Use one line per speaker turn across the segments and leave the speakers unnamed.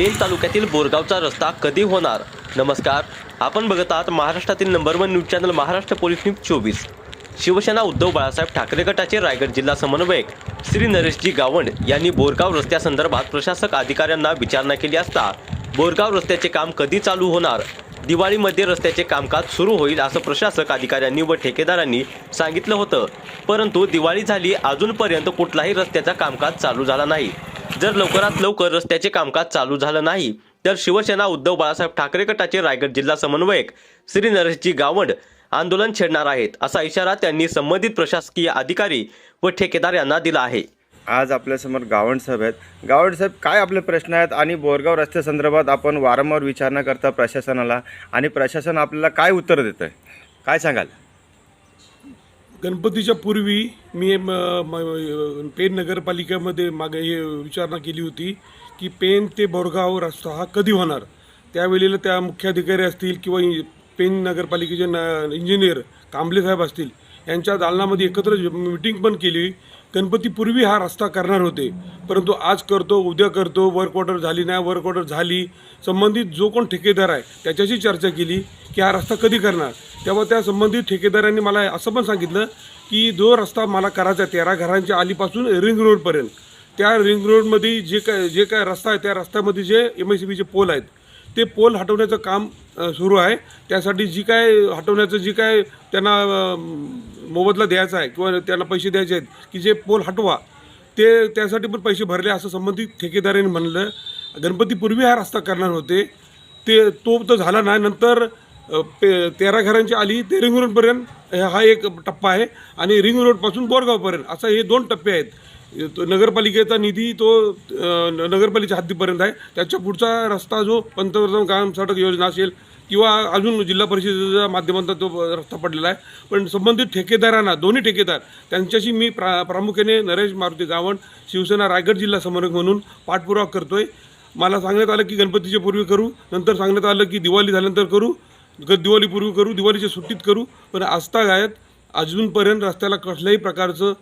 Bell तालुक्यातील बोरगावचा रस्ता कधी होणार? नमस्कार. आपण बघत आहात महाराष्ट्रातील number one news channel Maharashtra police news चोवीस. शिवसेना उद्धव बाळासाहेब ठाकरे गटाचे रायगड जिल्हा समन्वयक श्री नरेशजी गावंड यांनी बोरगाव रस्त्यासंदर्भात प्रशासक अधिकाऱ्यांना विचारणा केली असता बोरगाव रस्त्याचे काम कधी चालू होणार? दिवाळीमध्ये रस्त्याचे कामकाज सुरू होईल असं प्रशासक अधिकाऱ्यांनी व ठेकेदारांनी सांगितलं होतं. परंतु दिवाळी झाली अजूनपर्यंत कुठलाही रस्त्याचा कामकाज चालू झाला नाही. जर लवकरात लवकर रस्त्याचे कामकाज चालू झालं नाही तर शिवसेना उद्धव बाळासाहेब ठाकरे गटाचे रायगड जिल्हा समन्वयक श्री नरेशजी गावंड आंदोलन छेडणार आहेत असा इशारा त्यांनी संबंधित प्रशासकीय अधिकारी व ठेकेदार यांना दिला आहे.
आज आपल्यासमोर गावंड साहेब आहेत. गावंड साहेब काय आपले प्रश्न आहेत आणि बोरगाव रस्त्यासंदर्भात आपण वारंवार विचारणा करता प्रशासनाला आणि प्रशासन आपल्याला काय उत्तर देतं आहे काय सांगाल?
गणपतीच्या पूर्वी मी म- म- पेन नगरपालिकेमध्ये मागे हे विचारणा केली होती की पेन ते बोरगाव रस्ता हा कधी होणार? त्यावेळेला त्या मुख्याधिकारी असतील किंवा पेन नगरपालिकेचे न इंजिनियर कांबळे साहेब असतील यांच्या दालनामध्ये एकत्र मिटिंग पण केली. गणपतीपूर्वी हा रस्ता करणार होते. परंतु आज करतो उद्या करतो वर्क ऑर्डर झाली नाही वर्क ऑर्डर झाली. संबंधित जो कोण ठेकेदार आहे त्याच्याशी चर्चा केली की हा रस्ता कधी करणार? तेव्हा त्या संबंधित ठेकेदारांनी मला असं पण सांगितलं की जो रस्ता मला करायचा आहे तेरा घरांच्या आलीपासून रिंग रोडपर्यंत. त्या रिंग रोडमध्ये जे काय जे काय रस्ता आहे त्या रस्त्यामध्ये जे एम एस सी बीचे पोल आहेत ते पोल हटवण्याचं काम सुरू आहे. त्यासाठी जी काय हटवण्याचं जी काय त्यांना मोबदला द्यायचा आहे किंवा त्यांना पैसे द्यायचे आहेत की जे पोल हटवा ते त्यासाठी पण पैसे भरले असं संबंधित ठेकेदारांनी म्हणलं. गणपतीपूर्वी हा रस्ता करणार होते. ते तो तर झाला नाही. नंतर पे तेरा घरांची आली ते रिंग रोडपर्यंत हा एक टप्पा आहे. आणि रिंग रोडपासून बोरगावपर्यंत असं हे दोन टप्पे आहेत. तो नगरपालिकेचा निधी तो न- नगरपालिकेच्या हद्दीपर्यंत आहे. त्याच्या पुढचा रस्ता जो पंतप्रधान ग्राम सडक योजना असेल किंवा अजून जिल्हा परिषदेच्या माध्यमातून तो रस्ता पडलेला आहे. पण संबंधित ठेकेदारांना दोन्ही ठेकेदार त्यांच्याशी मी प्रा प्रामुख्याने नरेश मारुती गावण शिवसेना रायगड जिल्हा समन्वयक म्हणून पाठपुरावा करतो आहे मला सांगण्यात आलं की गणपतीच्या पूर्वी करू नंतर सांगण्यात आलं की दिवाळी झाल्यानंतर करू दिवाळीपूर्वी करू दिवाळीच्या सुट्टीत करू पण आजतागायत अजूनपर्यंत रस्त्याला कसल्याही प्रकारचं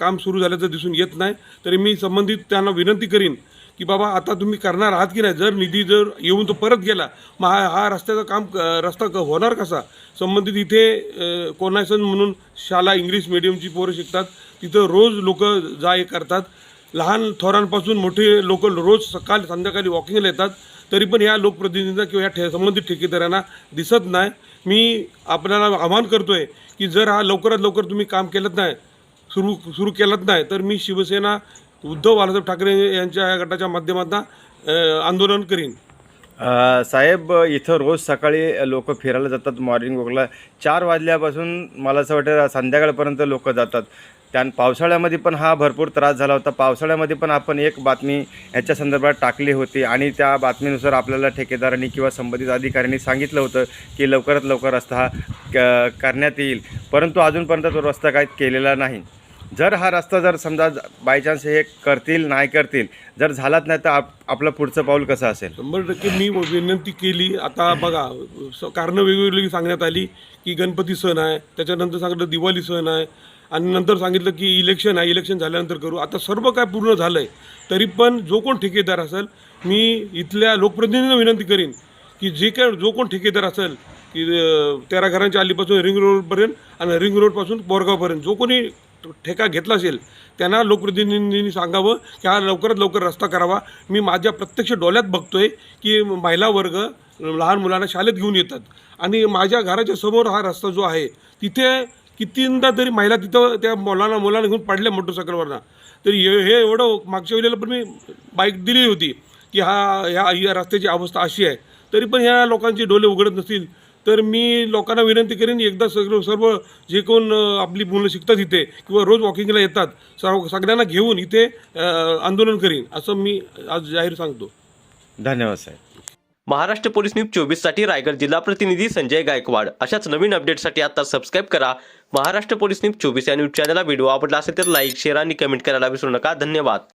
काम सुरू झाल्याचं दिसून येत नाही. तरी मी संबंधित त्यांना विनंती करीन की बाबा आता तुम्ही करणार आहात की नाही? जर निधी जर येऊन तो परत गेला मग हा हा रस्त्याचं काम रस्ता क- होणार कसा? संबंधित इथे कोणासन म्हणून शाळा इंग्लिश मिडियमची पोरं शिकतात. तिथं रोज लोक जा ये करतात. लहान थोरांपासून मोठे लोक रोज सकाळ संध्याकाळी वॉकिंगला येतात तरी पण या लोकप्रतिनिधींना किंवा या ठे संबंधित ठेकेदारांना दिसत नाही. मी आपल्याला आवाहन आहे की जर हा लवकरात लवकर तुम्ही काम केलं नाही सुरू सुरू केलंच नाही तर मी शिवसेना उद्धव बाळासाहेब ठाकरे यांच्या या गटाच्या माध्यमातून आंदोलन करीन.
साहेब इथं रोज सकाळी लोक फिरायला जातात मॉर्निंग वॉकला चार वाजल्यापासून मला असं वाटतं संध्याकाळपर्यंत लोक जातात. त्यान पावसाळ्यामध्ये पण हा भरपूर त्रास झाला होता. पावसाळ्यामध्ये पण आपण एक बातमी याच्या संदर्भात टाकली होती आणि त्या बातमीनुसार आपल्याला ठेकेदारांनी किंवा संबंधित अधिकाऱ्यांनी सांगितलं होतं की लवकरात लवकर रस्ता हा क- करण्यात येईल. परंतु अजूनपर्यंत तो रस्ता काही केलेला नाही. जर हा रस्ता जर समजा बायचान्स हे करतील नाही करतील जर झालाच नाही तर आप आपलं पुढचं पाऊल कसं असेल?
शंभर टक्के मी विनंती केली. आता बघा स- कारणं वेगवेगळी सांगण्यात आली की गणपती सण आहे त्याच्यानंतर सांगितलं दिवाळी सण आहे आणि नंतर सांगितलं की इलेक्शन आहे इलेक्शन झाल्यानंतर करू. आता सर्व काय पूर्ण झालं आहे तरी पण जो कोण ठेकेदार असेल मी इथल्या लोकप्रतिनिधींना विनंती करीन की जे काय जो कोण ठेकेदार असेल की अं, तेरा घरांच्या अलीपासून रिंग रोडपर्यंत आणि रिंग रोडपासून बोरगावपर्यंत जो कोणी ठेका घेतला असेल त्यांना लोकप्रतिनिधींनी सांगावं की हा लवकरात लवकर रस्ता करावा. मी माझ्या प्रत्यक्ष डोळ्यात बघतोय की महिला वर्ग लहान मुलांना शाळेत घेऊन येतात. आणि माझ्या घराच्या समोर हा रस्ता जो आहे तिथे कितींदा तरी महिला तिथं त्या मुलांना मुलांना घेऊन पडल्या मोटरसायकलवरनं. तरी हे हे एवढं मागच्या वेळेला पण मी बाईक दिली होती की हा ह्या या रस्त्याची अवस्था अशी आहे. तरी पण ह्या लोकांचे डोले उघडत नसतील. तर मी लोकांना विनंती करेन एकदा सगळं सर्व जे कोण आपली मुलं शिकतात इथे किंवा रोज वॉकिंगला येतात सर्व सगळ्यांना घेऊन इथे आंदोलन करीन असं मी आज जाहीर सांगतो.
धन्यवाद साहेब.
महाराष्ट्र पोलीस न्यूज चोवीससाठी रायगड जिल्हा प्रतिनिधी संजय गायकवाड. अशाच नवीन अपडेटसाठी आता सबस्क्राईब करा. महाराष्ट्र पोलीस न्यूज चोवीस या न्यूज चॅनलला व्हिडिओ आवडला असेल तर लाईक शेअर आणि कमेंट करायला विसरू नका. धन्यवाद.